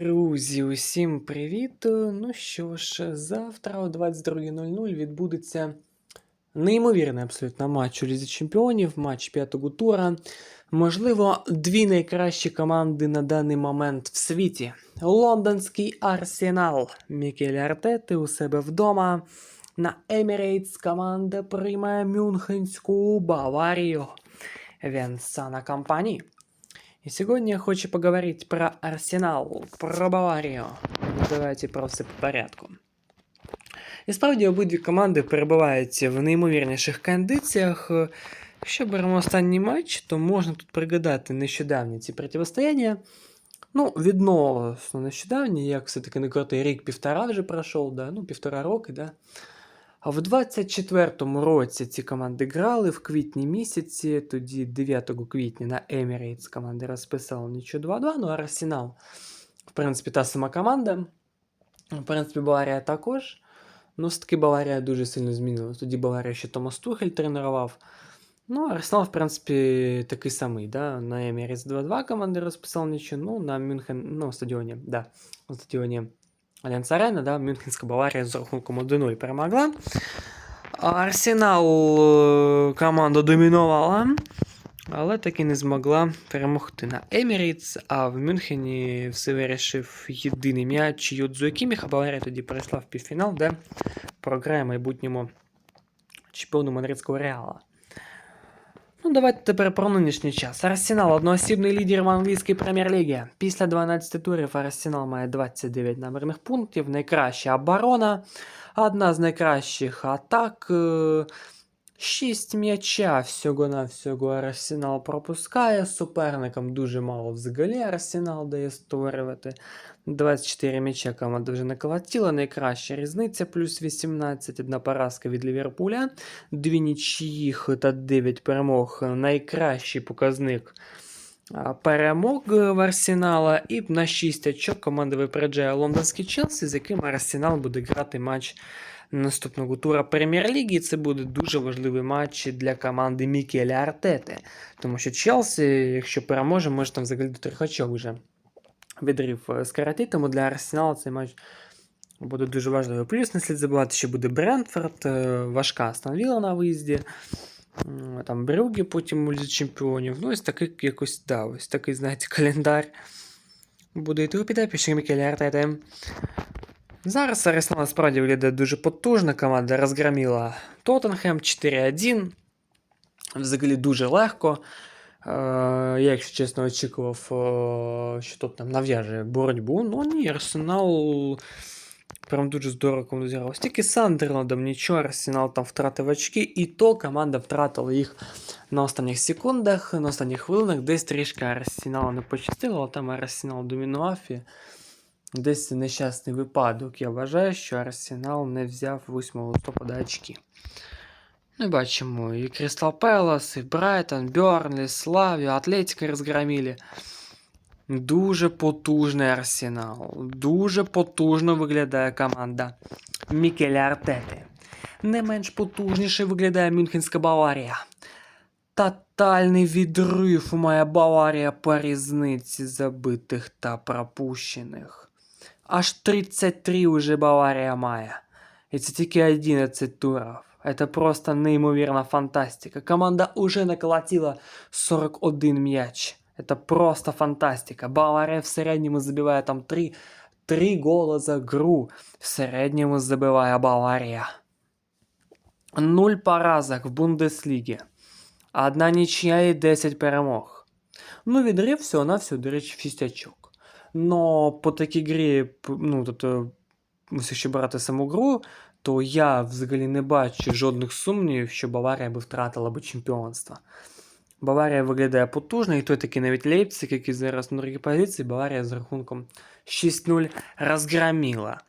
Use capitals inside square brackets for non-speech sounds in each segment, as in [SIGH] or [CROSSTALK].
Друзі, усім привіт! Ну що ж, завтра о 22.00 відбудеться неймовірний абсолютно матч у Лізі Чемпіонів, матч п'ятого тура. Можливо, дві найкращі команди на даний момент в світі. Лондонський Арсенал Мікель Артети у себе вдома. На Емірейтс команда приймає Мюнхенську Баварію Венсана Компанії. И сегодня я хочу поговорить про Арсенал, про Баварію. Ну, Давайте про все по порядку. І справді обидві команди перебувають в неймовірніших кондиціях. Якщо беремо останній матч, то можна тут пригадати нещодавні ці протистояння. Ну, відносно нещодавні, як все-таки не крутий рік-півтора вже пройшов, да? ну, півтора роки, да? В 24-му році ці команди грали в квітні місяці, тоді 9 квітня на Emirates команди розписали нічого 2-2, ну а Арсенал, в принципі, та сама команда. В принципі, Баварія також. Ну, все-таки Баварія дуже сильно змінилась. Тоді Баварія ще Томас Тухель тренував. Ну, Арсенал, в принципі, такий самий. Да? На Emirates 2-2 команди розписали нічого, ну, на Мюнхен, ну, стадіоні, да, на стадіоні Альянс Арена, да, Мюнхенська Баварія з рахунком 1-0 перемогла. Арсенал е, команда домінувала, але таки не змогла перемогти на Емірейтс, а в Мюнхені все вирішив єдиний м'яч Юдзу Кіміх, а Баварія тоді перейшла в півфінал, де програє майбутньому чемпіону Мадридського Реала. Ну, давайте тепер про нинішній час. Арсенал одноосібний лідер в англійській прем'єр-лігі. Після 12 турів Арсенал має 29 номерних пунктів, найкраща оборона, одна з найкращих атак. 6 м'яча всього-навсього Арсенал пропускає. Суперникам дуже мало взагалі Арсенал дає створювати. 24 м'яча команда вже наколотіла. Найкраща різниця плюс 18, одна поразка від Ліверпуля, дві нічиїх та 9 перемог. Найкращий показник перемог в Арсенала. І на 6 очок команда випереджає лондонський Челсі, з яким Арсенал буде грати матч наступного тура Прем'єр-ліги. Це буде дуже важливий матч для команди Мікеля Артети. Тому що Челсі, якщо переможе, може там взагалі до трьох очок вже відрив е, скоротити, тому для Арсенала цей матч буде дуже важливий. Плюс не слід забувати, що буде Брентфорд, е, важка Астон Вілла на виїзді. Там Брюгі потім у Лізі чемпіонів. Ну, ось такий якось, да, ось такий, знаєте, [LAUGHS] календар. Буде йти у підопічник Мікеля Артети. Зараз Арсенал насправді виглядає дуже потужно. Команда розгромила Тоттенхем 4-1. Взагалі дуже легко. Е, Я, якщо чесно, очікував, е, що тут там нав'яже боротьбу. Ну ні, Арсенал прям дуже здорово комунізував. Тільки з Сандерландом нічого, Арсенал там втратив очки, і то команда втратила їх на останніх секундах, на останніх хвилинах. Десь трішки Арсеналу не пощастило, але там Арсенал домінував. І десь це нещасний випадок. Я вважаю, що Арсенал не взяв 8 листопада очки. Ну, бачимо, і Кристал Пелас, і Брайтон, Бёрнлі, Славію, Атлетика розгромили. Дуже потужний арсенал. Дуже потужно виглядає команда Мікеля Артети. Не менш потужніше виглядає Мюнхенська Баварія. Тотальний відрив має Баварія по різниці забитих та пропущених. Аж 33 уже Баварія має. І це тільки 11 турів. Это просто неймовірна фантастика. Команда уже наколотила 41 м'яч. Это просто фантастика. Бавария в середньому забиває там 3, 3 гола за гру. В середньому забиває Баварія. Нуль поразок в Бундеслігі. Одна нічия і 10 перемог. Ну, відрив всього на всього, до речі, в 6 очок. Но по такій грі, ну, тобто, мусиш ще брати саму гру, то я взагалі не бачу жодних сумнівів, що Баварія би втратила би чемпіонство. Баварія виглядає потужно, і той такий навіть Лейпциг, який зараз на другій позиції, Баварія з рахунком 6-0 розгромила.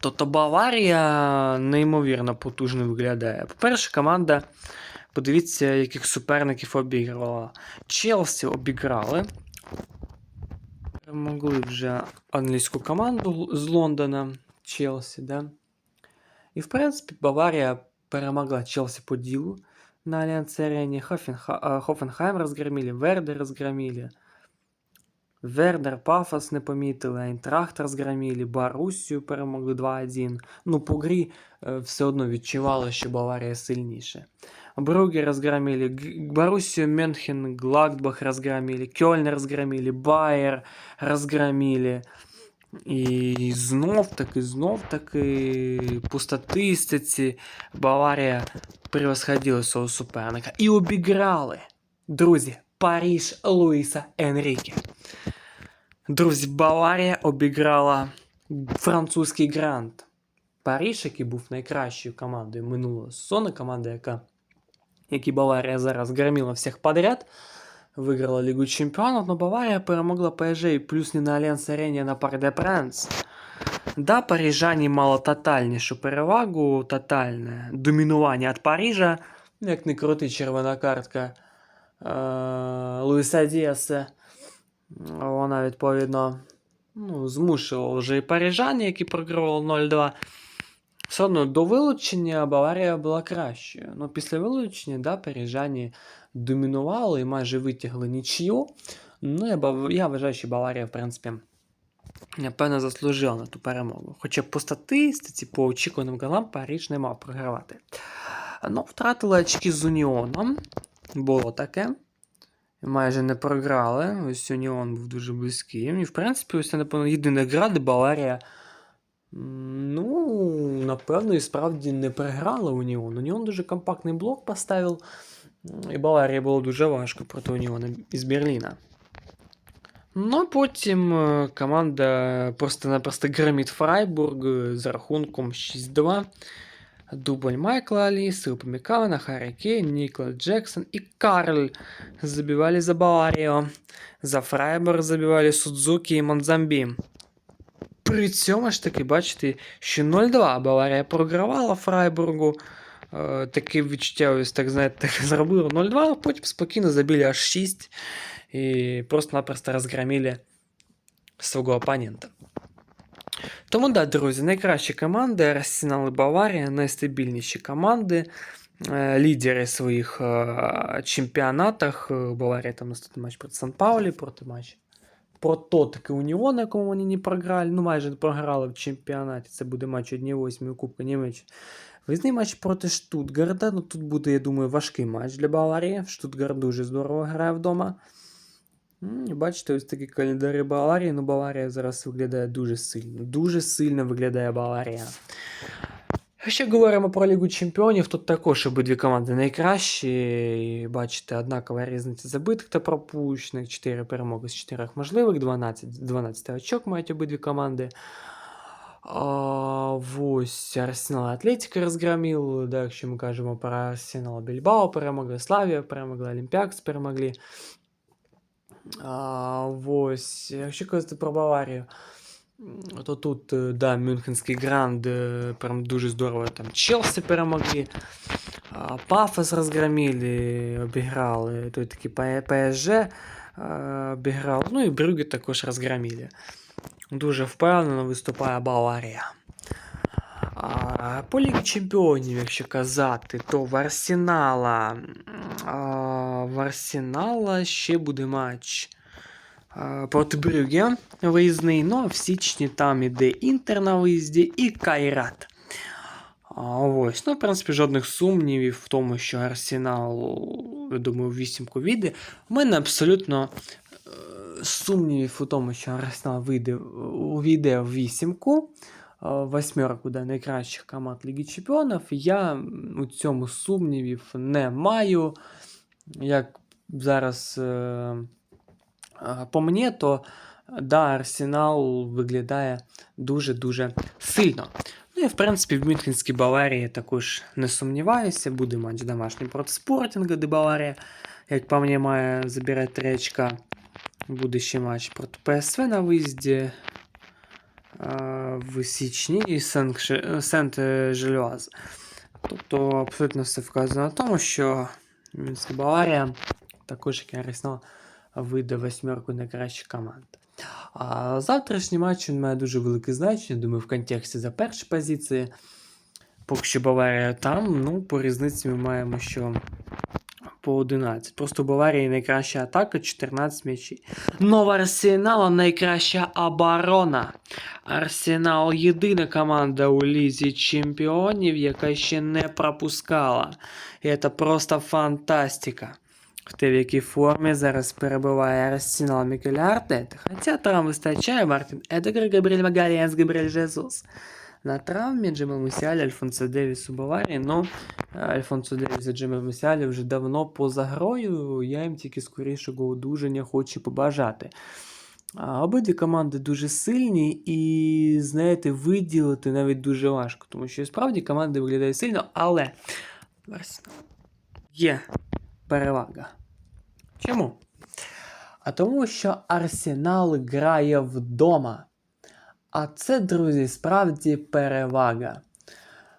Тобто Баварія неймовірно потужно виглядає. По-перше, команда, подивіться, яких суперників обігрувала. Челсі обіграли. Перемогли вже англійську команду з Лондона, Челсі, да? І, в принципі, Баварія перемогла Челсі по ділу на Альянс. Хофенха... Хофенхайм разгромили, Вердер разгромили. Вердер, Пафос не помітили, Айнтрахт розгромили, Боруссію перемогли 2-1. Ну, по грі е, все одно відчувало, що Баварія сильніше. Бруги разгромили, Г- Боруссию Мюнхен, Гладбах разгромили, Кёльн разгромили, Байер разгромили. І знов таки, знов таки по статистиці Баварія превосходила свого суперника. І обіграли, друзі, Паріж Луїса Енріке. Друзі, Баварія обіграла французький грант. Паріж, який був найкращою командою минулого сезону, команда, яка, які Баварія зараз громила всіх подряд, виграла Лігу Чемпіонів, але Баварія перемогла ПСЖ і плюс не на Альянс Арені, а на Парк де Пранс. Да, парижані мали тотальнішу перевагу, тотальне домінування від Парижа. Ну, Як не крути червона картка е- Луїса Діаса. Вона, відповідно, ну, змушувала вже і парижан, які програвали 0-2. Все одно до вилучення Баварія була кращою. Ну, після вилучення, да, парижані домінували і майже витягли нічию. Ну, я, я вважаю, що Баварія, в принципі, напевно, заслужила на ту перемогу. Хоча по статистиці, по очікуваним голам, Париж не мав програвати. Ну, втратили очки з Уніоном. Було таке. Майже не програли. Ось Уніон був дуже близький. І, в принципі, ось це, напевно, єдина гра, де Баварія. Ну, напевно, і справді не програла Уніон. Уніон дуже компактний блок поставив. І Баварії було дуже важко проти Уніона із Берліна. Ну, потім е, команда просто-напросто громить Фрайбург з рахунком 6-2. Дубль Майкла Алисы, Упамекана, Харри Кейн, Никла Джексон и Карль забивали за Баварію. За Фрайбург забивали Судзуки і Монзамбі. При цьому ж таки, бачите, що 0-2 Баварія програвала Фрайбургу. Е, таке відчуття, ось так знаєте, так [LAUGHS] зробили 0-2, а потім спокійно забили аж 6 і просто-напросто розгромили свого опонента. Тому да, друзі, найкращі команди Арсенал і Баварія, найстабільніші команди, е, лідери своїх е, чемпіонатах. Баварія там наступний матч проти Сан Паулі, проти матч проти таки Уніон, якому вони не програли, ну майже не програли в чемпіонаті. Це буде матч 1-8 у Кубка Німеччини. Визний матч проти Штутгарда. Ну тут буде, я думаю, важкий матч для Баварії. Штутгард дуже здорово грає вдома. Бачите, ось такі календари Баварії. Ну, Баварія зараз виглядає дуже сильно. Дуже сильно виглядає Баварія. Якщо говоримо про Лігу Чемпіонів, тут також обидві команди найкращі. І бачите, однакова різниця забитих та пропущених. 4 перемоги з 4 можливих, 12, 12 очок мають обидві команди. А, ось Арсенал і Атлетика розгромив. Да, якщо ми кажемо про Арсенал Більбао перемогли, Славія перемогли, Олімпіакс перемогли. А, ось, якщо казати про Баварію, м, То тут, е, да, Мюнхенський гранд е, прям дуже здорово. Там Челсі перемогли, Пафос розгромили, обіграли, той такий ПСЖ обіграв, ну і Брюги також розгромили. Дуже впевнено виступає Баварія. По Лігі Чемпіонів, якщо казати, то в Арсенала. В Арсенала ще буде матч проти Брюге виїзний. Ну а в січні там іде Інтер на виїзді і Кайрат. Ось, ну, в принципі, жодних сумнівів в тому, що Арсенал, я думаю, вісімку війде. У мене абсолютно е, сумнівів у тому, що Арсенал вийде, увійде в вісімку, е, восьмерку да, найкращих команд Ліги Чемпіонів. Я у цьому сумнівів не маю. Як зараз е, по мені, то да, Арсенал виглядає дуже-дуже сильно. Ну і в принципі в Мюнхенській Баварії також не сумніваюся. Буде матч домашній проти Спортінга, де Баварія, як по мені, має забирати три очка. Буде ще матч проти ПСВ на виїзді в січні і Сент-Желюаз. Тобто абсолютно все вказано на тому, що Мюнхенська Баварія також як Арсенал вийде восьмерку найкращих команд. А завтрашній матч він має дуже велике значення, думаю, в контексті за перші позиції. Поки що Баварія там, ну, по різниці ми маємо, що по 11. Просто у Баварії найкраща атака 14 м'ячів. Но в Арсенала найкраща оборона. Арсенал єдина команда у Лізі Чемпіонів, яка ще не пропускала. І це просто фантастика. Те, в якій формі зараз перебуває Арсенал Артета. Хоча травм вистачає Мартін Едегар, Габріель Магалієнс, Габріель Жезус. На травмі Джемел Мусіаль, Альфонсо Девіс у Баварії. Ну, Альфонсо Девіс і Джемел Мусіаль вже давно поза грою. Я їм тільки скорішого одужання хочу побажати. А Обидві команди дуже сильні і, знаєте, виділити навіть дуже важко, тому що справді команди виглядають сильно, але Арсенал є перевага. Чому? А тому, що Арсенал грає вдома. А це, друзі, справді перевага.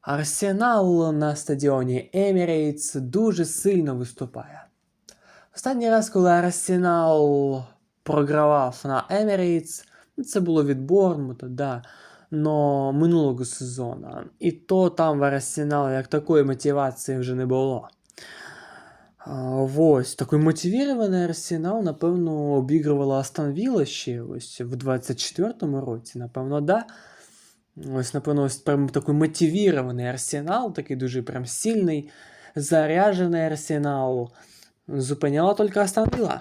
Арсенал на стадіоні Емірейтс дуже сильно виступає. Останній раз, коли Арсенал програвав на Емірейтс, це було від Борнмута, да, но минулого сезону. І то там в Арсенал як такої мотивації вже не було. А, Ось такий мотивірований арсенал, напевно, обігрувала Астон Вілла ще ось в 24-му році, напевно, да. Ось, напевно, ось прям такий мотивірований арсенал, такий дуже прям сильний, заряджений арсенал. Зупиняла тільки Астон Вілла.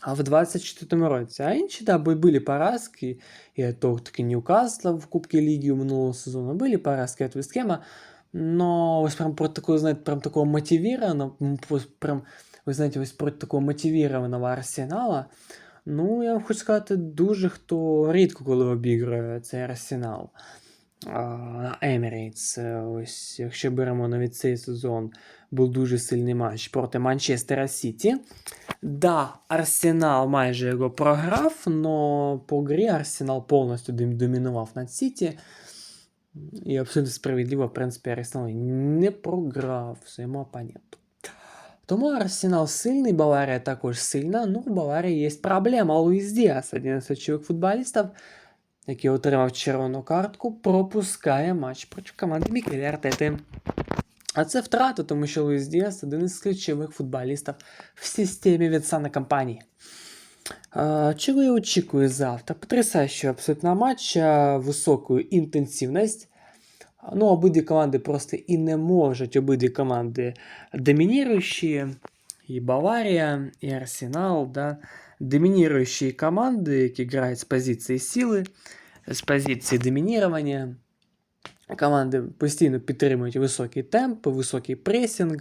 А в 24-му році. А інші, да, були поразки, і то таки Ньюкасла в Кубке Ліги минулого сезону, були поразки від Вестхема, но ось прям про такого, знаєте, прям такого мотивірованого, прям, ви знаєте, ось про такого мотивірованого арсенала, ну, я хочу сказати, дуже хто рідко коли обіграє цей арсенал. На Емірейтс, ось, якщо беремо навіть цей сезон, був дуже сильний матч проти Манчестера Сіті. Да, Арсенал майже його програв, але по грі Арсенал повністю домінував над Сіті. І абсолютно справедливо, в принципі, Арсенал не програв своєму опоненту. Тому Арсенал сильний, Баварія також сильна, ну в Баварії є проблема. Луїс Діас, один з очевих футболістів, який отримав червону картку, пропускає матч проти команди Мікелі Артети. А це втрата, тому що Луїс Діас один із ключових футболістів в системі від Сана компанії. Чого я очікую завтра? Потрясаючий абсолютно матч, високу інтенсивність. Ну, обидві команди просто і не можуть. Обидві команди домініруючі. І Баварія, і Арсенал. Да? Домініруючі команди, які грають з позиції сили, з позиції домінірування. Команди постійно підтримують високий темп, високий пресінг.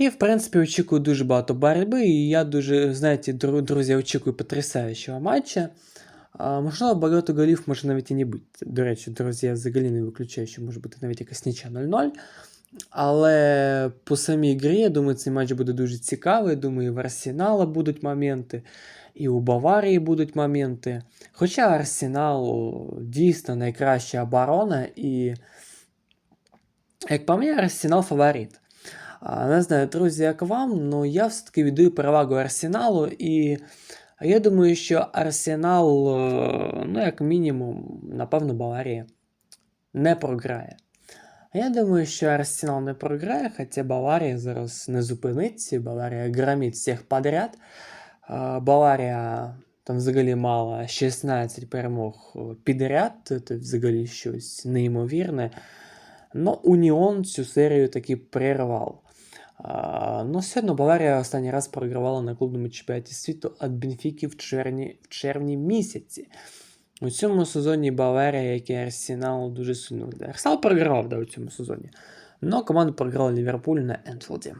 І, в принципі, очікую дуже багато боротьби. І я дуже, знаєте, друзі, очікую потрясаючого матча. Можливо, багато голів може навіть і не бути. До речі, друзі, я взагалі не виключаю, що може бути навіть якась ніча 0-0. Але по самій грі, я думаю, цей матч буде дуже цікавий. Думаю, і в Арсенала будуть моменти, і у Баварії будуть моменти. Хоча Арсенал дійсно найкраща оборона, і, як по мені, Арсенал фаворит. Не знаю, друзі, як вам, але я все-таки віддаю перевагу Арсеналу. І я думаю, що Арсенал, е, ну, як мінімум, напевно, Баварія не програє. Я думаю, що Арсенал не програє, хоча Баварія зараз не зупиниться. Баварія громить всіх подряд. Баварія там взагалі мала 16 перемог підряд, це взагалі щось неймовірне. Но Уніон цю серію таки Ну, все одно Баварія останній раз програвала на клубному чемпіонаті світу від Бенфіки в червні, в червні місяці. У цьому сезоні Баварія, як і Арсенал, дуже сильно. Арсенал програвав да, у цьому сезоні. Но команда програла Ліверпуль на Енфілді.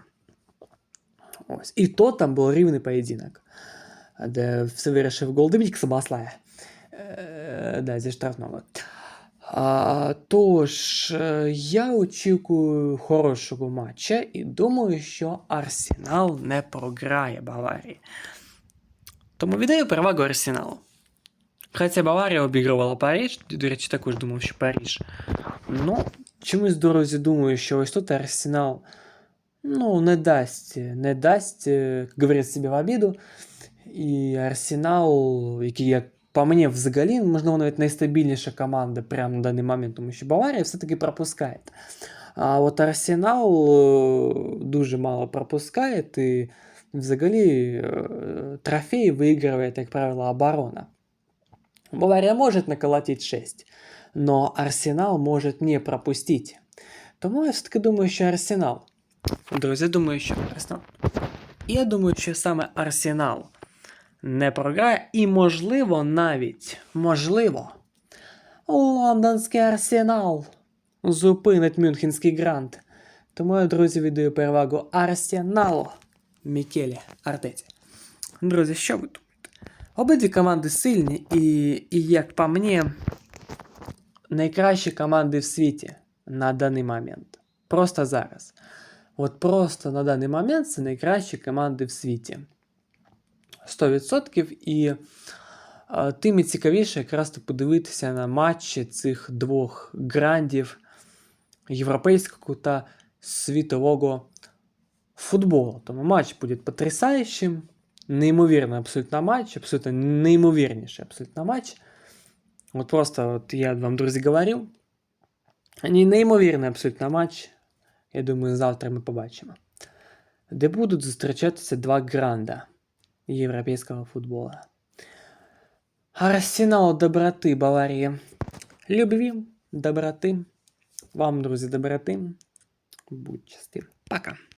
Ось. І то там був рівний поєдинок, де все вирішив гол Домінік Сабаслая. Е, да, зі штрафного. А, Тож, е, я очікую хорошого матча і думаю, що Арсенал не програє Баварії. Тому віддаю перевагу Арсеналу. Хоча Баварія обігрувала Париж, до речі, також думав, що Париж. Ну, чомусь дорозі думаю, що ось тут Арсенал ну, не дасть, не дасть, як говорять собі в обіду. І Арсенал, який як по мені, взагалі, можливо, навіть найстабільніша команда прямо на даний момент, тому що Баварія все-таки пропускає. А от Арсенал е, дуже мало пропускає, і взагалі е, трофеї виграє, як правило, оборона. Бавария может наколотить 6, но Арсенал может не пропустить. Тому я все-таки думаю, що Арсенал. Друзі, думаю, що Арсенал. Я думаю, що саме Арсенал Не програє, і, можливо, навіть, можливо, лондонський Арсенал зупинить Мюнхенський грант. Тому я, друзі, віддаю перевагу Арсеналу Мікелі Артеті. Друзі, що ви думаєте? Обидві команди сильні, і, і як по мені, найкращі команди в світі на даний момент. Просто зараз. От просто на даний момент це найкращі команди в світі. 100%. І е, тим і цікавіше якраз подивитися на матчі цих двох грандів європейського та світового футболу. Тому матч буде потрясаючим. Неймовірний абсолютно матч, абсолютно неймовірніший абсолютно матч. От просто от я вам, друзі, говорив. Не- Неймовірний абсолютно матч. Я думаю, завтра ми побачимо. Де будуть зустрічатися два гранда європейського футболу. Арсенал доброти Баварії. Любві, доброти. Вам, друзі, доброти. Будь щасливі. Пока.